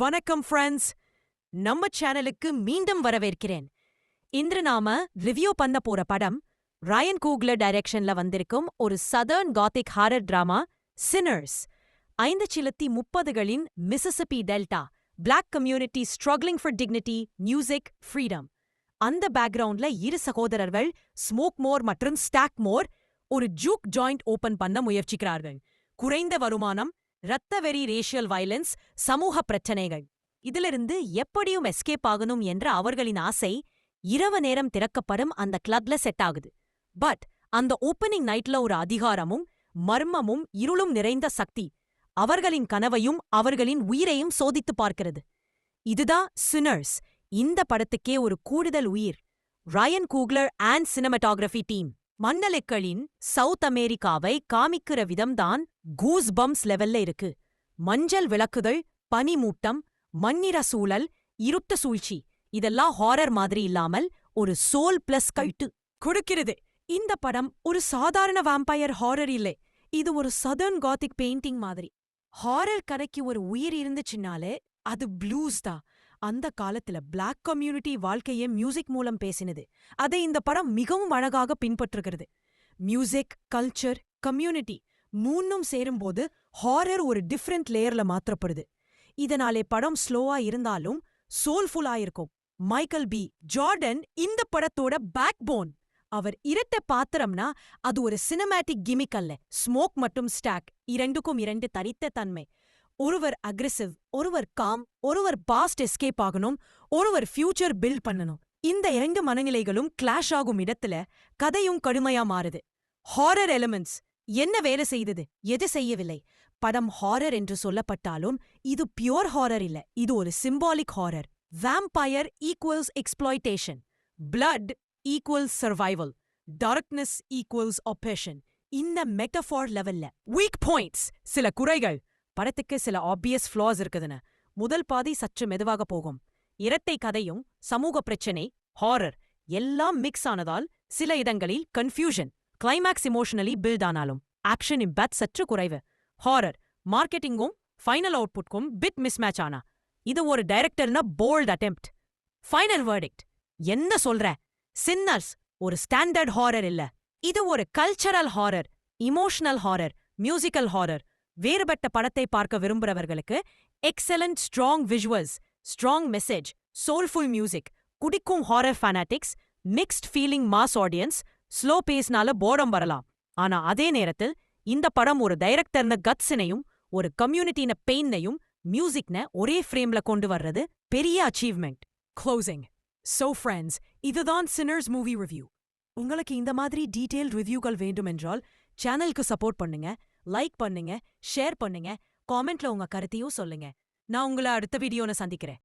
வணக்கம் ஃப்ரெண்ட்ஸ் நம்ம சேனலுக்கு மீண்டும் வரவேற்கிறேன். இன்று நாம ரிவ்யூ பண்ண போற படம் ரயன் கூக்லர் டைரக்ஷன்ல வந்திருக்கும் ஒரு southern gothic horror drama Sinners ஐந்து சிலத்தி முப்பதுகளின் Mississippi Delta black community struggling for dignity music freedom அந்த பேக்ரவுண்ட்ல இரு சகோதரர்கள் ஸ்மோக் மோர் மற்றும் ஸ்டாக் மோர் ஒரு ஜூக் ஜாயிண்ட் ஓபன் பண்ண முயற்சிக்கிறார்கள். குறைந்த வருமானம் ரத்த வெறி ரேஷியல் வயலன்ஸ் சமூக பிரச்சனைகள். இதிலிருந்து எப்படியும் எஸ்கேப் ஆகணும் என்ற அவர்களின் ஆசை இரவு நேரம் திறக்கப்படும் அந்த கிளப்ல செட் ஆகுது. பட் அந்த ஓப்பனிங் நைட்ல ஒரு அதிகாரமும் மர்மமும் இருளும் நிறைந்த சக்தி அவர்களின் கனவையும் அவர்களின் உயிரையும் சோதித்து பார்க்கிறது. இதுதான் சினர்ஸ் இந்த படத்துக்கே ஒரு கூடுதல் உயிர். Ryan Coogler and cinematography team மண்ணலுக்களின் south அமெரிக்காவை காமிக்கிற விதம்தான் கூஸ் பம்ஸ் லெவல்ல இருக்கு. மஞ்சள் விளக்குதல் பனிமூட்டம் மண்ணிற சூழல் இருட்ட சூழ்ச்சி இதெல்லாம் ஹாரர் மாதிரி இல்லாமல் ஒரு சோல் பிளஸ் கைட்டு கொடுக்கிறது. இந்த படம் ஒரு சாதாரண வாம்பயர் ஹாரர் இல்லை. இது ஒரு சதர்ன் காத்திக் பெயிண்டிங் மாதிரி. ஹாரர் கதைக்கு ஒரு உயிர் இருந்துச்சுன்னாலே அது ப்ளூஸ் தான். அந்த காலத்துல பிளாக் கம்யூனிட்டி வாழ்க்கையே மியூசிக் மூலம் பேசினது. அதை இந்த படம் மிகவும் அழகாக பின்பற்றுகிறது. மியூசிக் கல்ச்சர் கம்யூனிட்டி மூணும் சேரும்போது ஹாரர் ஒரு டிஃப்ரெண்ட் லேயர்ல மாற்றப்படுது. இதனாலே படம் ஸ்லோவா இருந்தாலும் சோல்ஃபுல்லா இருக்கும். மைக்கேல் பி ஜார்டன் இந்த படத்தோட பேக் போன் அவர் இரட்ட பாத்திரம்னா அது ஒரு சினிமேட்டிக் கிமிக் அல்ல. ஸ்மோக் மற்றும் ஸ்டாக் இரண்டுக்கும் இரண்டு தரித்த தன்மை. ஒருவர் அக்ரெசிவ் ஒருவர் காம் ஒருவர் பாஸ்ட் எஸ்கேப் ஆகணும் ஒருவர் ஃபியூச்சர் பில்ட் பண்ணணும். இந்த இரண்டு மனநிலைகளும் கிளாஷ் ஆகும் இடத்துல கதையும் கடுமையா மாறுது. ஹாரர் எலிமெண்ட்ஸ் என்ன வேலை செய்தது எது செய்யவில்லை? படம் ஹாரர் என்று சொல்லப்பட்டாலும் இது பியோர் ஹாரர் இல்ல இது ஒரு symbolic horror vampire equals exploitation blood equals survival darkness equals oppression இந்த மெட்டஃபார் லெவல்ல வீக் பாயிண்ட்ஸ் சில குறைகள் படத்துக்கு சில ஆப்வியஸ் ஃப்ளாஸ் இருக்குதுன்னு. முதல் பாதி சற்று மெதுவாக போகும். இரட்டை கதையும் சமூக பிரச்சனை ஹாரர் எல்லாம் மிக்ஸ் ஆனதால் சில இடங்களில் கன்ஃபியூஷன் கிளைமேக்ஸ் இமோஷனலி பில்ட் ஆனாலும். ஆக்ஷன் இம்பேட் சற்று குறைவு. ஹாரர் மார்க்கெட்டிங்கும் ஃபைனல் அவுட்புட்க்கும் பிட் மிஸ்மேட்ச் ஆனா. இது ஒரு டைரக்டர்னா போல்ட் அட்டெம்ப்ட் ஃபைனல் வேர்டிக்ட் என்ன சொல்ற? சின்னர்ஸ் ஒரு ஸ்டாண்டர்ட் ஹாரர் இல்ல. இது ஒரு cultural horror emotional horror musical horror வேறுபட்ட படத்தை பார்க்க விரும்புறவர்களுக்கு excellent strong visuals strong message soulful music குடிக்கும் horror fanatics mixed feeling mass audience slow பேஸ்னால போரம் வரலாம். ஆனா அதே நேரத்தில் இந்த படம் ஒரு டைரக்டர்ன கட்ஸினையும் ஒரு கம்யூனிட்டின பெயின்னையும் மியூசிக்ன ஒரே ஃப்ரேம்ல கொண்டு வர்றது பெரிய அச்சீவ்மெண்ட் க்ளோசிங் சோ ஃப்ரெண்ட்ஸ் இதுதான் சின்னர்ஸ் மூவி ரிவ்யூ உங்களுக்கு இந்த மாதிரி டீட்டெயில் ரிவ்யூகள் வேண்டுமென்றால் சேனலுக்கு சப்போர்ட் பண்ணுங்க. லைக் பண்ணுங்க ஷேர் பண்ணுங்க காமெண்ட்ல உங்க கருத்தையும் சொல்லுங்க. நான் உங்களை அடுத்த வீடியோல சந்திக்கிறேன்.